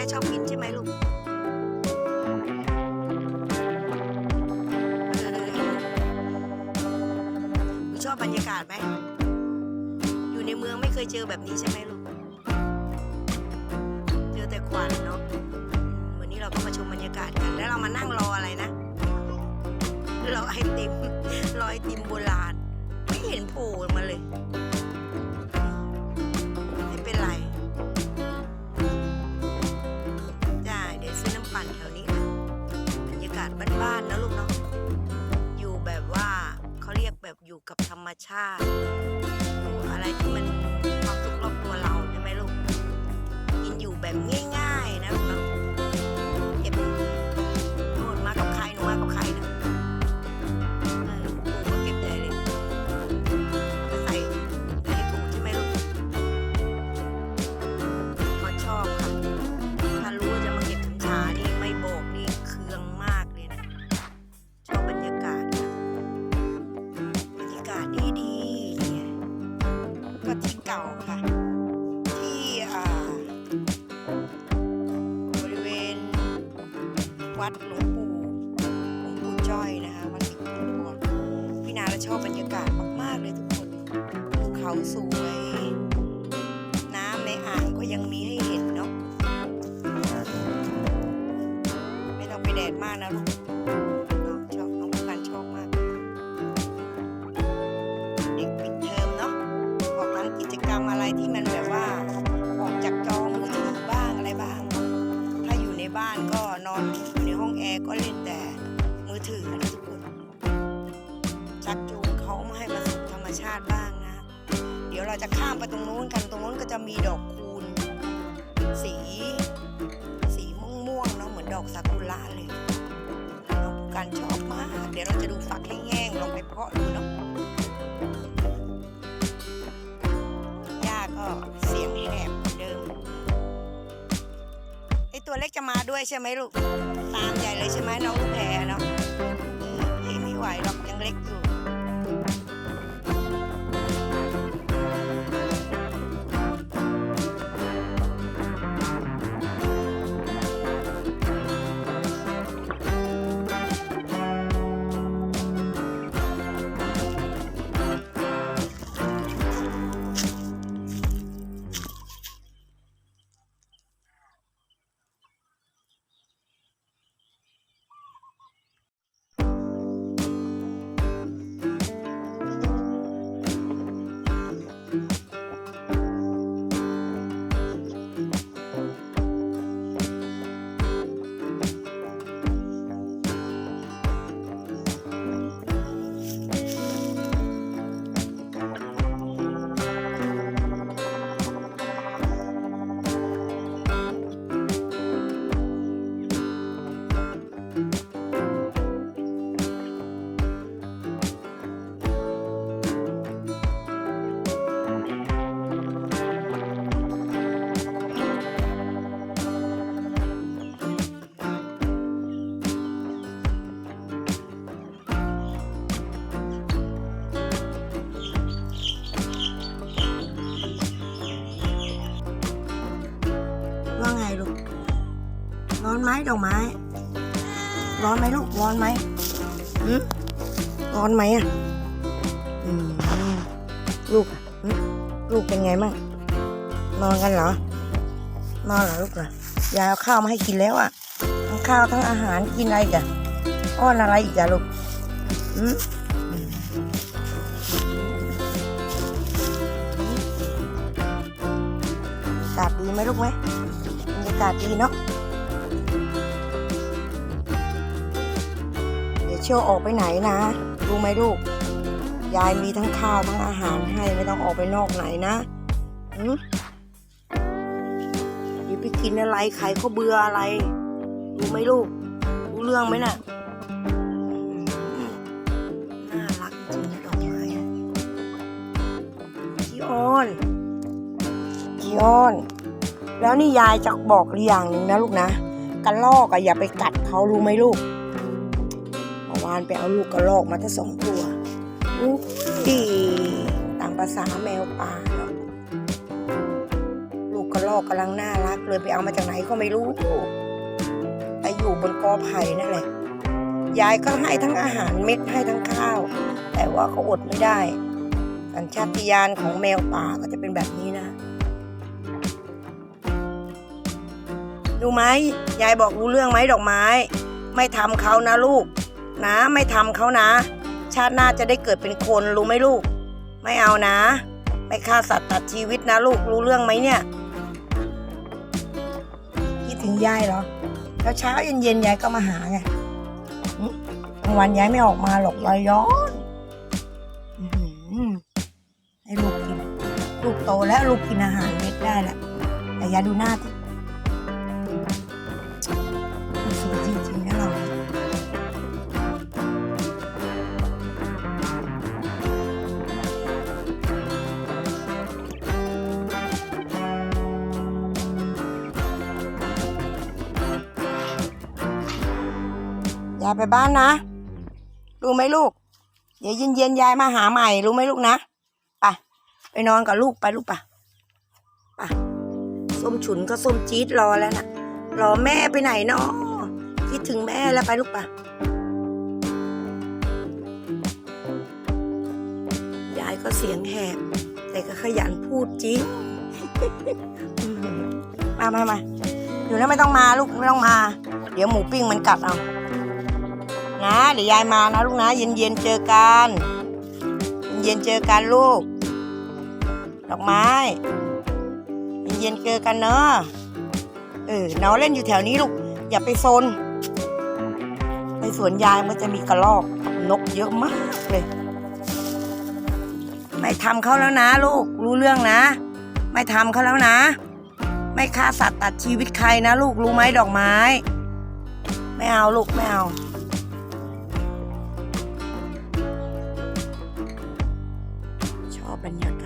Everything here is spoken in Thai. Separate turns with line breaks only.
ม่ชอบกินใช่ไหมลูกชอบบรรยากาศไหม อยู่ในเมืองไม่เคยเจอแบบนี้ใช่ไหมลูก เจอแต่ควันเนาะ วันนี้เราก็มาชมบรรยากาศกัน แล้วเรามานั่งรออะไรนะ รอไอติม รอไอติมโบราณ ไม่เห็นโผล่มาเลย ไม่เป็นไราศบ้านๆนะลูกเนาะอยู่แบบว่าเขาเรียกแบบอยู่กับธรรมชาติอยู่อะไรที่มันความสุขรอบตัวเราใช่ไหมลูกกินอยู่แบบง่าย ๆ นะลูกเนาะ เขาสวย น้ำในอ่างก็ยังมีให้เห็นเนาะไม่ต้องไปแดดมากนะลูก กันตรงนู้นก็จะมีดอกคูณ สี สีม่วงๆเนาะเหมือนดอกซากุระเลยน้องผู้การชอบมาก เดี๋ยวเราจะดูฝักแห้งๆลองไปเพาะดูเนาะหญ้าก็เสียงแหบเหมือนเดิมไอตัวเล็กจะมาด้วยใช่ไหมลูก ตามใหญ่เลยใช่ไหมน้องลูกแพรเนาะไม่ไหวหรอกยังเล็กอยู่ มดอกไม้ ร้อนไหมลูก ร้อนไหมร้อนไหมอะลูกลูกเป็นไงมั่งนอนกันเหรอ นอนเหรอลูกเหรอยายเอาข้าวมาให้กินแล้วอะ ทั้งข้าวทั้งอาหารกินอะไรกันอ้อนอะไรอีกอะลูกอืมอากาศดีไหมลูกไหมบรรยากาศดีเนาะ ชี่ยวออกไปไหนนะ รู้ไหมลูก ยายมีทั้งข้าวทั้งอาหารให้ไม่ต้องออกไปนอกไหนนะหืมเดี๋ยวไปกินอะไรใครเขาเบื่ออะไร รู้ไหมลูก รู้เรื่องไหมน่ะน่ารักจริงนะดอกไม้ที่ออนพี่ออน แล้วนี่ยายจะบอกอย่างหนึ่งนะลูกนะกระลอกอะอย่าไปกัดเขารู้ไหมลูกานไปเอาลูกกระลอกมาทั้งสองตัวอุ้ยตามภาษาแมวป่าเนาะลูกกระลอกกำลังน่ารักเลยไปเอามาจากไหนก็ไม่รู้ไปอยู่บนกอไผ่นั่นแหละยายก็ให้ทั้งอาหารเม็ดให้ทั้งข้าว แต่ว่าเขาอดไม่ได้ สัญชาติญาณของแมวป่าก็จะเป็นแบบนี้นะ ดูไหมยายบอกรู้เรื่องไหมดอกไม้ ไม่ทำเขานะลูก นะ ไม่ทำเขานะ ชาติหน้าจะได้เกิดเป็นคนรู้ไหมลูก ไม่เอานะ ไม่ฆ่าสัตว์ตัดชีวิตนะลูกรู้เรื่องไหมเนี่ย คิดถึงยายเหรอ แล้วเช้าเย็นเย็นๆยายก็มาหาไงกลางวันยายไม่ออกมาหรอกลอยย้อนให้ลูกกิน ลูกโตแล้วลูกกินอาหารเม็ดได้แหล้วแต่ยายดูหน้าที่ ยายไปบ้านนะ รู้ไหมลูก เดี๋ยวเย็นๆยายมาหาใหม่ รู้ไหมลูกนะไปไปนอนกับลูกไปลูกไปไปส้มฉุนก็ส้มจี๊ดรอแล้วนะรอแม่ไปไหนเนาะคิดถึงแม่แล้วไปลูกไปยายก็เสียงแหบแต่ก็ขยันพูดจริงมามามาอยู่แล้วไม่ต้องมาลูกไม่ต้องมา เดี๋ยวหมูปิ้งมันกัดเอา นะเดี๋ยวยายมานะลูกนะ เย็นเย็นๆเจอกันเย็นๆเจอกันลูก ดอกไม้ เย็นเย็นๆเจอกันเนอะเออน้องเล่นอยู่แถวนี้ลูก อย่าไปโซนในสวนยายมันจะมีกระรอกนกเยอะมากเลยไม่ทำเขาแล้วนะลูกรู้เรื่องนะ ไม่ทำเขาแล้วนะ ไม่ฆ่าสัตว์ตัดชีวิตใครนะ ลูกรู้ไหมดอกไม้ ไม่เอาลูกไม่เอา Entrepreneur.